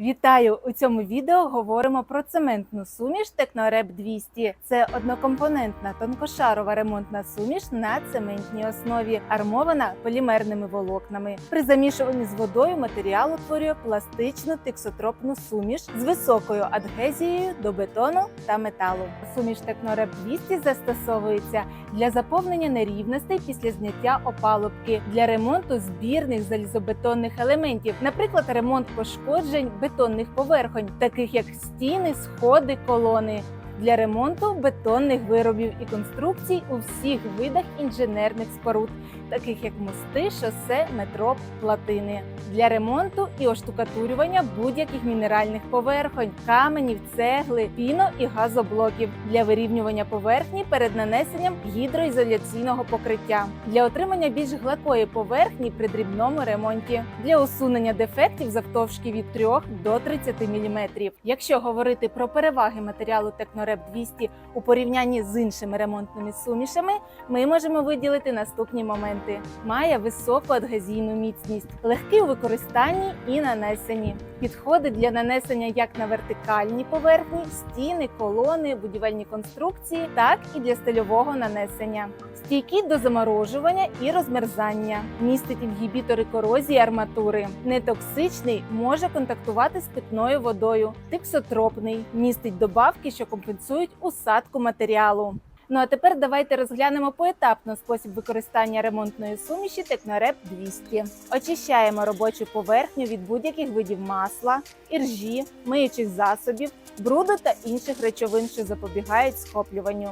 Вітаю! У цьому відео говоримо про цементну суміш Технореп 200. Це однокомпонентна тонкошарова ремонтна суміш на цементній основі, армована полімерними волокнами. При замішуванні з водою матеріал утворює пластичну тиксотропну суміш з високою адгезією до бетону та металу. Суміш Технореп 200 застосовується для заповнення нерівностей після зняття опалубки, для ремонту збірних залізобетонних елементів, наприклад, ремонт пошкоджень бетонних поверхонь, таких як стіни, сходи, колони. Для ремонту бетонних виробів і конструкцій у всіх видах інженерних споруд, таких як мости, шосе, метро, платини, для ремонту і оштукатурювання будь-яких мінеральних поверхонь, каменів, цегли, піно і газоблоків. Для вирівнювання поверхні перед нанесенням гідроізоляційного покриття, для отримання більш гладкої поверхні при дрібному ремонті, для усунення дефектів завтовшки від 3 до 30 мм. Якщо говорити про переваги матеріалу Технореп 200 у порівнянні з іншими ремонтними сумішами, ми можемо виділити наступні моменти: має високу адгезійну міцність, легкий у використанні і нанесенні. Підходить для нанесення як на вертикальні поверхні, стіни, колони, будівельні конструкції, так і для стильового нанесення. Стійкий до заморожування і розмерзання, містить інгібітори корозії арматури, нетоксичний, може контактувати з питною водою, тиксотропний, містить добавки, що компенсують усадку матеріалу. Ну а тепер давайте розглянемо поетапно спосіб використання ремонтної суміші Технореп 200. Очищаємо робочу поверхню від будь-яких видів масла, іржі, миючих засобів, бруду та інших речовин, що запобігають схоплюванню.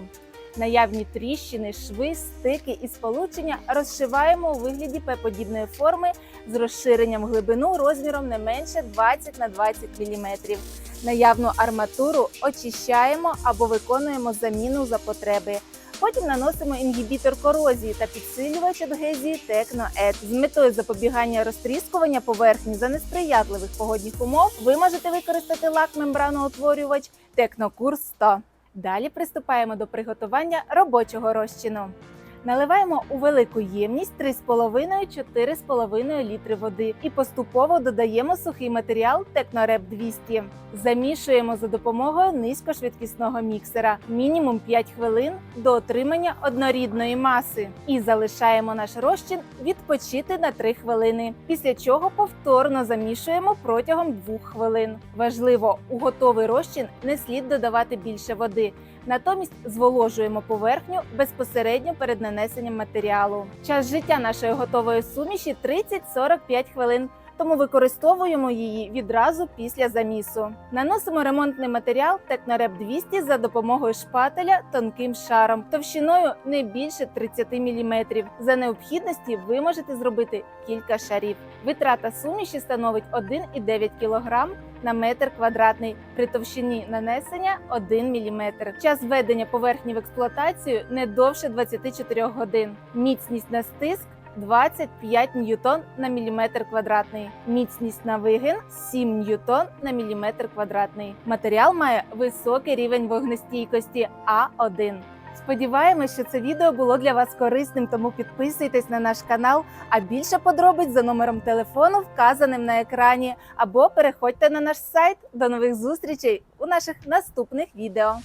Наявні тріщини, шви, стики і сполучення розшиваємо у вигляді П-подібної форми з розширенням глибину розміром не менше 20 на 20 мм. Наявну арматуру очищаємо або виконуємо заміну за потреби. Потім наносимо інгібітор корозії та підсилювач адгезії Техноет. З метою запобігання розтріскування поверхні за несприятливих погодних умов ви можете використати лак мембраноутворювач Технокурс 100. Далі приступаємо до приготування робочого розчину. Наливаємо у велику ємність 3,5-4,5 літри води і поступово додаємо сухий матеріал Технореп 200. Замішуємо за допомогою низькошвидкісного міксера мінімум 5 хвилин до отримання однорідної маси. І залишаємо наш розчин відпочити на 3 хвилини, після чого повторно замішуємо протягом 2 хвилин. Важливо, у готовий розчин не слід додавати більше води. Натомість зволожуємо поверхню безпосередньо перед нанесенням матеріалу. Час життя нашої готової суміші 30-45 хвилин. Тому використовуємо її відразу після замісу. Наносимо ремонтний матеріал Технореп 200 за допомогою шпателя тонким шаром товщиною не більше 30 мм. За необхідності ви можете зробити кілька шарів. Витрата суміші становить 1,9 кг на метр квадратний при товщині нанесення 1 мм. Час введення поверхні в експлуатацію не довше 24 годин. Міцність на стиск 25 ньютон на міліметр квадратний. Міцність на вигин 7 ньютон на міліметр квадратний. Матеріал має високий рівень вогнестійкості А1. Сподіваємось, що це відео було для вас корисним, тому підписуйтесь на наш канал, а більше подробиць за номером телефону, вказаним на екрані, або переходьте на наш сайт. До нових зустрічей у наших наступних відео.